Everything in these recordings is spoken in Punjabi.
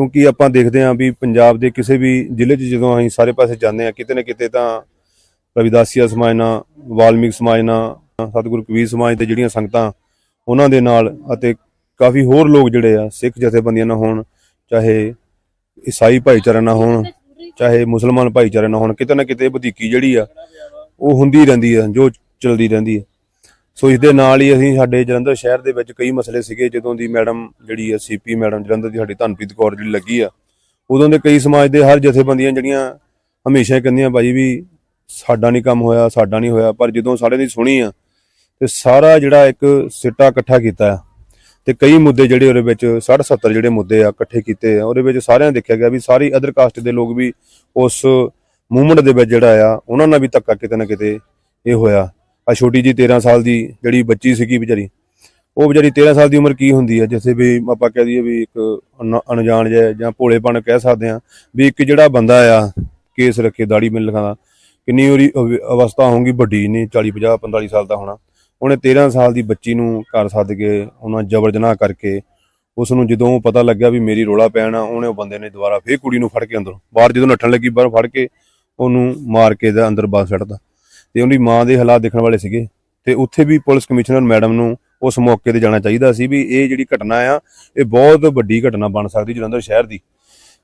ਕਿਉਂਕਿ ਆਪਾਂ ਦੇਖਦੇ ਹਾਂ ਵੀ ਪੰਜਾਬ ਦੇ ਕਿਸੇ ਵੀ ਜ਼ਿਲ੍ਹੇ 'ਚ ਜਦੋਂ ਅਸੀਂ ਸਾਰੇ ਪਾਸੇ ਜਾਂਦੇ ਹਾਂ, ਕਿਤੇ ਨਾ ਕਿਤੇ ਤਾਂ ਰਵਿਦਾਸੀਆ ਸਮਾਜ ਨਾਲ, ਵਾਲਮੀਕ ਸਮਾਜ ਨਾਲ, ਸਤਿਗੁਰੂ ਕਬੀਰ ਸਮਾਜ ਦੇ ਜਿਹੜੀਆਂ ਸੰਗਤਾਂ, ਉਹਨਾਂ ਦੇ ਨਾਲ ਅਤੇ ਕਾਫੀ ਹੋਰ ਲੋਕ ਜਿਹੜੇ ਆ, ਸਿੱਖ ਜਥੇਬੰਦੀਆਂ ਨਾਲ ਹੋਣ, ਚਾਹੇ ਈਸਾਈ ਭਾਈਚਾਰੇ ਨਾਲ ਹੋਣ, ਚਾਹੇ ਮੁਸਲਮਾਨ ਭਾਈਚਾਰੇ ਨਾਲ ਹੋਣ, ਕਿਤੇ ਨਾ ਕਿਤੇ ਵਧੀਕੀ ਜਿਹੜੀ ਆ, ਉਹ ਹੁੰਦੀ ਰਹਿੰਦੀ ਆ, ਜੋ ਚਲਦੀ ਰਹਿੰਦੀ ਹੈ ਸੋ ਇਸ ਦੇ ਨਾਲ ਹੀ ਅਸੀਂ ਸਾਡੇ ਜਲੰਧਰ ਸ਼ਹਿਰ ਦੇ ਵਿੱਚ ਕਈ ਮਸਲੇ ਸੀਗੇ, ਜਦੋਂ ਦੀ ਮੈਡਮ ਜਿਹੜੀ ਆ ਸੀਪੀ ਮੈਡਮ ਜਲੰਧਰ ਦੀ ਸਾਡੀ ਧਨਪ੍ਰੀਤ ਕੌਰ ਜਿਹੜੀ ਲੱਗੀ ਆ, ਉਦੋਂ ਦੇ ਕਈ ਸਮਾਜ ਦੇ ਹਰ ਜਥੇਬੰਦੀਆਂ ਜਿਹੜੀਆਂ ਹਮੇਸ਼ਾ ਹੀ ਕਹਿੰਦੀਆਂ, ਬਾਈ ਵੀ ਸਾਡਾ ਨਹੀਂ ਕੰਮ ਹੋਇਆ, ਸਾਡਾ ਨਹੀਂ ਹੋਇਆ। ਪਰ ਜਦੋਂ ਸਾਡੇ ਦੀ ਸੁਣੀ ਆ, ਤੇ ਸਾਰਾ ਜਿਹੜਾ ਇੱਕ ਸਿੱਟਾ ਇਕੱਠਾ ਕੀਤਾ ਆ, ਤੇ ਕਈ ਮੁੱਦੇ ਜਿਹੜੇ ਉਹਦੇ ਵਿੱਚ 60 70 ਜਿਹੜੇ ਮੁੱਦੇ ਆ ਇਕੱਠੇ ਕੀਤੇ ਆ, ਉਹਦੇ ਵਿੱਚ ਸਾਰਿਆਂ ਦੇਖਿਆ ਗਿਆ ਵੀ ਸਾਰੀ ਅਦਰ ਕਾਸਟ ਦੇ ਲੋਕ ਵੀ ਉਸ ਮੂਵਮੈਂਟ ਦੇ ਵਿੱਚ ਜਿਹੜਾ ਆ, ਉਹਨਾਂ ਨਾਲ ਵੀ ਧੱਕਾ ਕਿਤੇ ਨਾ ਕਿਤੇ ਇਹ ਹੋਇਆ। ਆ ਛੋਟੀ ਜੀ 13 ਸਾਲ ਦੀ ਜਿਹੜੀ ਬੱਚੀ ਸੀਗੀ ਵਿਚਾਰੀ, ਉਹ ਵਿਚਾਰੀ 13 ਸਾਲ ਦੀ ਉਮਰ ਕੀ ਹੁੰਦੀ ਹੈ ਜਿੱਥੇ ਵੀ ਆਪਾਂ ਕਹਿ ਦਈਏ ਵੀ ਇੱਕ ਅਨ- ਅਣਜਾਣ ਜਿਹਾ ਜਾਂ ਭੋਲੇਪਣ ਕਹਿ ਸਕਦੇ ਆ ਵੀ ਇੱਕ ਜਿਹੜਾ ਬੰਦਾ ਆ, ਕੇਸ ਰੱਖੇ ਦਾੜੀ ਮਿਲ ਲਗਾਦਾ ਕਿੰਨੀ ਉਹਦੀ ਅਵ- ਅਵਸਥਾ ਹੋਊਗੀ? ਵੱਡੀ ਨਹੀਂ 40 50 45 ਸਾਲ ਦਾ ਹੋਣਾ। ਉਹਨੇ 13 ਸਾਲ ਦੀ ਬੱਚੀ ਨੂੰ ਘਰ ਸੱਦ ਕੇ ਉਹਨਾਂ ਜ਼ਬਰ ਜਨਾਹ ਕਰਕੇ ਉਸ ਨੂੰ ਜਦੋਂ ਪਤਾ ਲੱਗਿਆ ਵੀ ਮੇਰੀ ਰੋਲਾ ਪੈਣਾ ਉਹਨੇ ਉਹ ਬੰਦੇ ਨੇ ਦੁਬਾਰਾ ਫੇਰ ਕੁੜੀ ਨੂੰ ਫੜ ਕੇ ਅੰਦਰੋਂ, ਬਾਹਰ ਜਦੋਂ ਨੱਠਣ ਲੱਗੀ, ਬਾਹਰ ਫੜ ਕੇ ਉਹਨੂੰ ਮਾਰ ਕੇ ਦਾ ਅੰਦਰ ਬਾਹਰ ਛੱਡਦਾ ਤੇ ਉਹਦੀ ਮਾਂ ਦੇ ਹਾਲਾਤ ਦੇਖਣ ਵਾਲੇ ਸੀਗੇ। ਤੇ ਉੱਥੇ ਵੀ ਪੁਲਿਸ ਕਮਿਸ਼ਨਰ ਮੈਡਮ ਨੂੰ ਉਸ ਮੌਕੇ ਤੇ ਜਾਣਾ ਚਾਹੀਦਾ ਸੀ ਵੀ ਇਹ ਜਿਹੜੀ ਘਟਨਾ ਆ, ਇਹ ਬਹੁਤ ਵੱਡੀ ਘਟਨਾ ਬਣ ਸਕਦੀ ਜਲੰਧਰ ਸ਼ਹਿਰ ਦੀ।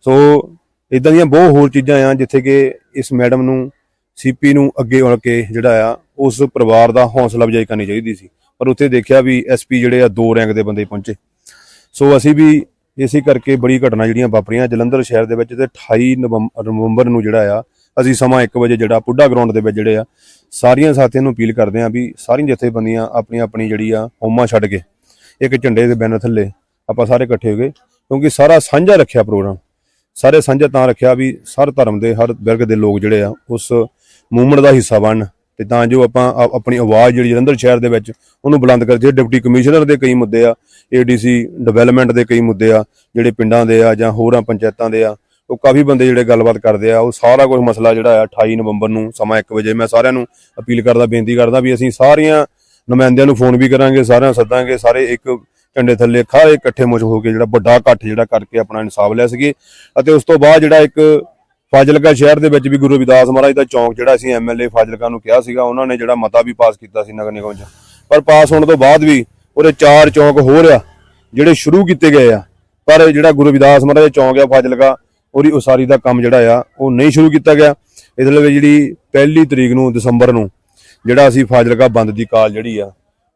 ਸੋ ਇਦਾਂ ਦੀਆਂ ਬਹੁਤ ਹੋਰ ਚੀਜ਼ਾਂ ਆ, ਜਿੱਥੇ ਕਿ ਇਸ ਮੈਡਮ ਨੂੰ ਸੀਪੀ ਨੂੰ ਅੱਗੇ ਹੋ ਕੇ ਜਿਹੜਾ ਆ, ਉਸ ਪਰਿਵਾਰ ਦਾ ਹੌਸਲਾ ਅਫਜ਼ਾਈ ਕਰਨੀ ਚਾਹੀਦੀ ਸੀ। ਪਰ ਉੱਥੇ ਦੇਖਿਆ ਵੀ ਐਸਪੀ ਜਿਹੜੇ ਆ, ਦੋ ਰੈਂਕ ਦੇ ਬੰਦੇ ਪਹੁੰਚੇ। ਸੋ ਅਸੀਂ ਵੀ ਇਸੇ ਕਰਕੇ ਬੜੀ ਘਟਨਾ ਜਿਹੜੀਆਂ ਵਾਪਰੀਆਂ ਜਲੰਧਰ ਸ਼ਹਿਰ ਦੇ ਵਿੱਚ ਤੇ 28 ਨਵੰਬਰ ਨਵੰਬਰ ਨੂੰ ਜਿਹੜਾ ਆ ਅਸੀਂ ਸਮਾਂ 1 ਵਜੇ ਜਿਹੜਾ ਪੁੱਡਾ ਗਰਾਊਂਡ ਦੇ ਵਿੱਚ ਜਿਹੜੇ ਆ, ਸਾਰੀਆਂ ਸਾਥੀਆਂ ਨੂੰ ਅਪੀਲ ਕਰਦੇ ਆ ਵੀ ਸਾਰੀਆਂ ਜਥੇਬੰਦੀਆਂ ਆਪਣੀ ਆਪਣੀ ਜਿਹੜੀ ਆ ਹਉਮਾ ਛੱਡ ਕੇ, ਇੱਕ ਝੰਡੇ ਦੇ ਬੈਨਰ ਥੱਲੇ ਆਪਾਂ ਸਾਰੇ ਇਕੱਠੇ ਹੋ ਗਏ, ਕਿਉਂਕਿ ਸਾਰਾ ਸਾਂਝਾ ਰੱਖਿਆ ਪ੍ਰੋਗਰਾਮ, ਸਾਰੇ ਸਾਂਝਾ ਤਾਂ ਰੱਖਿਆ ਵੀ ਹਰ ਧਰਮ ਦੇ, ਹਰ ਵਰਗ ਦੇ ਲੋਕ ਜਿਹੜੇ ਆ, ਉਸ ਮੂਵਮੈਂਟ ਦਾ ਹਿੱਸਾ ਬਣਨ ਤੇ ਤਾਂ ਜੋ ਆਪਾਂ, ਆਪਣੀ ਆਵਾਜ਼ ਜਿਹੜੀ ਜਲੰਧਰ ਸ਼ਹਿਰ ਦੇ ਵਿੱਚ ਉਹਨੂੰ ਬੁਲੰਦ ਕਰ, ਜੇ ਡਿਪਟੀ ਕਮਿਸ਼ਨਰ ਦੇ ਕਈ ਮੁੱਦੇ ਆ, ਏਡੀਸੀ ਡਿਵੈਲਪਮੈਂਟ ਦੇ ਕਈ ਮੁੱਦੇ ਆ, ਜਿਹੜੇ ਪਿੰਡਾਂ ਦੇ ਆ ਜਾਂ ਹੋਰਾਂ ਪੰਚਾਇਤਾਂ ਦੇ ਆ ਉਹ ਕਾਫੀ ਬੰਦੇ ਜਿਹੜੇ ਗੱਲਬਾਤ ਕਰਦੇ ਆ, ਉਹ ਸਾਰਾ ਕੁਝ ਮਸਲਾ ਜਿਹੜਾ ਆ 28 ਨਵੰਬਰ ਨੂੰ ਸਮਾਂ 1 ਵਜੇ, ਮੈਂ ਸਾਰਿਆਂ ਨੂੰ ਅਪੀਲ ਕਰਦਾ, ਬੇਨਤੀ ਕਰਦਾ ਵੀ ਅਸੀਂ ਸਾਰੀਆਂ ਨੁਮਾਇੰਦਿਆਂ ਨੂੰ ਫੋਨ ਵੀ ਕਰਾਂਗੇ, ਸਾਰਿਆਂ ਨੂੰ ਸੱਦਾਂਗੇ, ਸਾਰੇ ਇੱਕ ਝੰਡੇ ਥੱਲੇ ਖਾਰੇ ਇਕੱਠੇ ਮੁਝ ਹੋ ਕੇ ਜਿਹੜਾ ਵੱਡਾ ਇਕੱਠ ਜਿਹੜਾ ਕਰਕੇ ਆਪਣਾ ਇਨਸਾਫ ਲੈ ਸਕੀਏ। ਅਤੇ ਉਸ ਤੋਂ ਬਾਅਦ ਜਿਹੜਾ ਇੱਕ ਫਾਜ਼ਿਲਕਾ ਸ਼ਹਿਰ ਦੇ ਵਿੱਚ ਵੀ ਗੁਰੂ ਰਵਿਦਾਸ ਮਹਾਰਾਜ ਦਾ ਚੌਂਕ ਜਿਹੜਾ ਅਸੀਂ ਐਮਐਲਏ ਫਾਜ਼ਿਲਕਾ ਨੂੰ ਕਿਹਾ ਸੀਗਾ, ਉਹਨਾਂ ਨੇ ਜਿਹੜਾ ਮਤਾ ਵੀ ਪਾਸ ਕੀਤਾ ਸੀ ਨਗਰ ਨਿਗਮ 'ਚ। ਪਰ ਪਾਸ ਹੋਣ ਤੋਂ ਬਾਅਦ ਵੀ ਉਹਦੇ ਚਾਰ ਚੌਂਕ ਹੋਰ ਆ, ਜਿਹੜੇ ਸ਼ੁਰੂ ਕੀਤੇ ਗਏ ਆ। ਪਰ ਜਿਹੜਾ ਗੁਰੂ ਰਵਿਦਾਸ ਮਹਾਰਾਜ ਦਾ ਚੌਂਕ ਆ ਫਾਜ਼ਿਲਕਾ ਉਹਦੀ ਉਸਾਰੀ ਦਾ ਕੰਮ ਜਿਹੜਾ ਆ, ਉਹ ਨਹੀਂ ਸ਼ੁਰੂ ਕੀਤਾ ਗਿਆ। ਇਸ ਲਈ ਜਿਹੜੀ ਪਹਿਲੀ ਤਰੀਕ ਨੂੰ ਦਸੰਬਰ ਨੂੰ ਜਿਹੜਾ ਅਸੀਂ ਫਾਜ਼ਿਲਕਾ ਬੰਦ ਦੀ ਕਾਲ ਜਿਹੜੀ ਆ,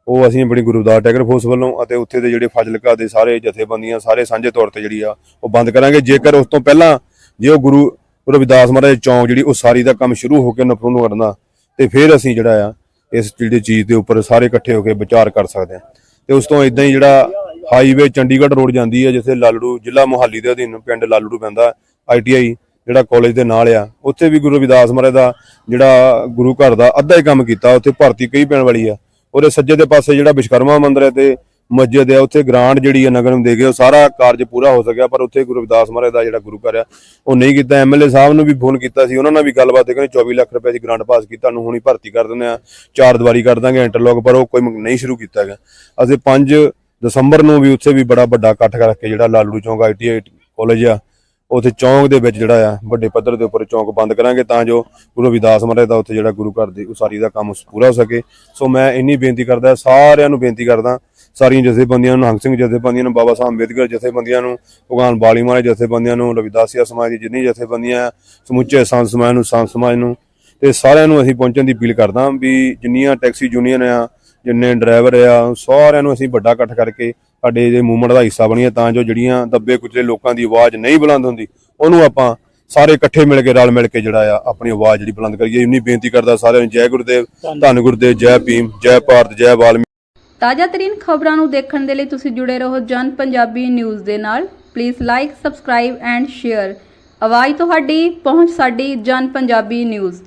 ਉਹ ਅਸੀਂ ਆਪਣੀ ਗੁਰੂ ਰਵਿਦਾਸ ਟੈਗਰ ਫੋਰਸ ਵੱਲੋਂ ਅਤੇ ਉੱਥੇ ਦੇ ਜਿਹੜੇ ਫਾਜ਼ਿਲਕਾ ਦੇ ਸਾਰੇ ਜਥੇਬੰਦੀਆਂ, ਸਾਰੇ ਸਾਂਝੇ ਤੌਰ ਤੇ ਜਿਹੜੀ ਆ, ਉਹ ਬੰਦ ਕਰਾਂਗੇ। ਜੇਕਰ ਉਸ ਤੋਂ ਪਹਿਲਾਂ ਜੇ ਉਹ ਗੁਰੂ ਰਵਿਦਾਸ ਮਹਾਰਾਜ ਚੌਂਕ ਜਿਹੜੀ ਉਸਾਰੀ ਦਾ ਕੰਮ ਸ਼ੁਰੂ ਹੋ ਕੇ ਨਪਰੂ ਕਰਨਾ, ਤੇ ਫਿਰ ਅਸੀਂ ਜਿਹੜਾ ਆ, ਇਸ ਜਿਹੜੀ ਚੀਜ਼ ਦੇ ਉੱਪਰ ਸਾਰੇ ਇਕੱਠੇ ਹੋ ਕੇ ਵਿਚਾਰ ਕਰ ਸਕਦੇ ਹਾਂ। ਤੇ ਉਸ ਤੋਂ ਇਦਾਂ ਹੀ ਜਿਹੜਾ ਹਾਈਵੇ ਚੰਡੀਗੜ੍ਹ ਰੋਡ ਜਾਂਦੀ ਹੈ ਜਿੱਥੇ ਲਾਲੜੂ ਜ਼ਿਲ੍ਹਾ ਮੋਹਾਲੀ ਦੇ ਅਧੀਨ ਪਿੰਡ ਲਾਲੜੂ ਪੈਂਦਾ ਆਈਟੀਆਈ ਜਿਹੜਾ ਕਾਲਜ ਦੇ ਨਾਲ ਆ, ਉੱਥੇ ਵੀ ਗੁਰੂ ਰਵਿਦਾਸ ਮਹਾਰਾਜ ਦਾ ਜਿਹੜਾ ਗੁਰੂ ਘਰ ਦਾ ਅੱਧਾ ਹੀ ਕੰਮ ਕੀਤਾ, ਉੱਥੇ ਭਰਤੀ ਕਈ ਪੈਣ ਵਾਲੀ ਆ। ਉਹਦੇ ਸੱਜੇ ਦੇ ਪਾਸੇ ਜਿਹੜਾ ਵਿਸ਼ਕਰਮਾ ਮੰਦਿਰ ਹੈ ਤੇ ਮਸਜਿਦ ਹੈ ਉੱਥੇ ਗ੍ਰਾਂਟ ਜਿਹੜੀ ਹੈ ਨਗਰ ਨੂੰ ਦੇ ਗਏ ਉਹ ਸਾਰਾ ਕਾਰਜ ਪੂਰਾ ਹੋ ਸਕਿਆ, ਪਰ ਉੱਥੇ ਗੁਰੂ ਰਵਿਦਾਸ ਮਹਾਰਾਜ ਦਾ ਜਿਹੜਾ ਗੁਰੂ ਘਰ ਆ, ਉਹ ਨਹੀਂ ਕੀਤਾ। ਐਮਐਲਏ ਸਾਹਿਬ ਨੂੰ ਵੀ ਫੋਨ ਕੀਤਾ ਸੀ, ਉਹਨਾਂ ਨਾਲ ਵੀ ਗੱਲਬਾਤ ਤੇ ਕਹਿੰਦੇ 24 ਲੱਖ ਰੁਪਏ ਦੀ ਗ੍ਰਾਂਟ ਪਾਸ ਕੀਤੀ ਤੁਹਾਨੂੰ ਹੁਣੀ ਭਰਤੀ ਕਰ ਦਿੰਦੇ ਆ, ਚਾਰ ਦੀਵਾਰੀ ਕਰ ਦਾਂਗੇ ਇੰਟਰਲੌਕ ਪਰ ਉਹ ਕੋਈ ਨਹੀਂ ਸ਼ੁਰੂ ਕੀਤਾ ਗਿਆ ਅਸੀਂ 5 ਦਸੰਬਰ ਨੂੰ ਵੀ ਉੱਥੇ ਵੀ ਬੜਾ ਵੱਡਾ ਇਕੱਠ ਕਰਕੇ ਜਿਹੜਾ ਲਾਲੜੂ ਚੌਂਕ ਆਈਟੀਆਈ ਕਾਲਜ ਆ ਉੱਥੇ ਚੌਂਕ ਦੇ ਵਿੱਚ ਜਿਹੜਾ ਆ ਵੱਡੇ ਪੱਧਰ ਦੇ ਉੱਪਰ ਚੌਂਕ ਬੰਦ ਕਰਾਂਗੇ ਤਾਂ ਜੋ ਗੁਰੂ ਰਵਿਦਾਸ ਮਹਾਰਾਜ ਦਾ ਉੱਥੇ ਜਿਹੜਾ ਗੁਰੂ ਘਰ ਦੀ ਉਸਾਰੀ ਦਾ ਕੰਮ ਪੂਰਾ ਹੋ ਸਕੇ। ਸੋ ਮੈਂ ਇੰਨੀ ਬੇਨਤੀ ਕਰਦਾ ਸਾਰਿਆਂ ਨੂੰ ਬੇਨਤੀ ਕਰਦਾ ਸਾਰੀਆਂ ਜਥੇਬੰਦੀਆਂ ਨੂੰ ਹੰਗ ਸਿੰਘ ਜਥੇਬੰਦੀਆਂ ਨੂੰ ਬਾਬਾ ਸਾਹਿਬ ਅੰਬੇਦਕਰ ਜਥੇਬੰਦੀਆਂ ਨੂੰ ਭਗਵਾਨ ਬਾਲੀ ਮਹਾਰਾਜ ਜਥੇਬੰਦੀਆਂ ਨੂੰ ਰਵਿਦਾਸੀਆ ਸਮਾਜ ਦੀ ਜਿੰਨੀ ਜਥੇਬੰਦੀਆਂ ਆ, ਸਮੁੱਚੇ ਸੰਤ ਸਮਾਜ ਨੂੰ ਸੰਤ ਸਮਾਜ ਨੂੰ ਤੇ ਸਾਰਿਆਂ ਨੂੰ ਅਸੀਂ ਪਹੁੰਚਣ ਦੀ ਅਪੀਲ ਕਰਦਾ ਵੀ ਜਿੰਨੀਆਂ ਟੈਕਸੀ ਯੂਨੀਅਨ ਆ ਜਿੰਨੇ ਡਰਾਈਵਰ ਆ ਸਾਰਿਆਂ ਨੂੰ ਅਸੀਂ ਵੱਡਾ ਇਕੱਠ ਕਰਕੇ ਸਾਡੇ ਇਹ ਮੂਵਮੈਂਟ ਦਾ ਹਿੱਸਾ ਬਣੀਏ ਤਾਂ ਜੋ ਜਿਹੜੀਆਂ ਦੱਬੇ ਕੁਚਲੇ ਲੋਕਾਂ ਦੀ ਆਵਾਜ਼ ਨਹੀਂ ਬੁਲੰਦ ਹੁੰਦੀ ਉਹਨੂੰ ਆਪਾਂ ਸਾਰੇ ਇਕੱਠੇ ਮਿਲ ਕੇ ਰਲ ਮਿਲ ਕੇ ਜਿਹੜਾ ਆ ਆਪਣੀ ਆਵਾਜ਼ ਜਿਹੜੀ ਬੁਲੰਦ ਕਰੀਏ। ਇੰਨੀ ਬੇਨਤੀ ਕਰਦਾ ਸਾਰਿਆਂ ਨੂੰ ਜੈ ਗੁਰਦੇਵ ਧੰਨ ਗੁਰਦੇਵ ਜੈ ਭੀਮ ਜੈ ਭਾਰਤ ਜੈ ਵਾਲਮੀਕੀ ਤਾਜ਼ਾ ਤਰੀਨ ਖਬਰਾਂ ਨੂੰ ਦੇਖਣ ਦੇ ਲਈ ਤੁਸੀਂ ਜੁੜੇ ਰਹੋ ਜਨ ਪੰਜਾਬੀ ਨਿਊਜ਼ ਦੇ ਨਾਲ। Please like subscribe and share ਆਵਾਜ਼ ਤੁਹਾਡੀ ਪਹੁੰਚ ਸਾਡੀ ਜਨ ਪੰਜਾਬੀ ਨਿਊਜ਼।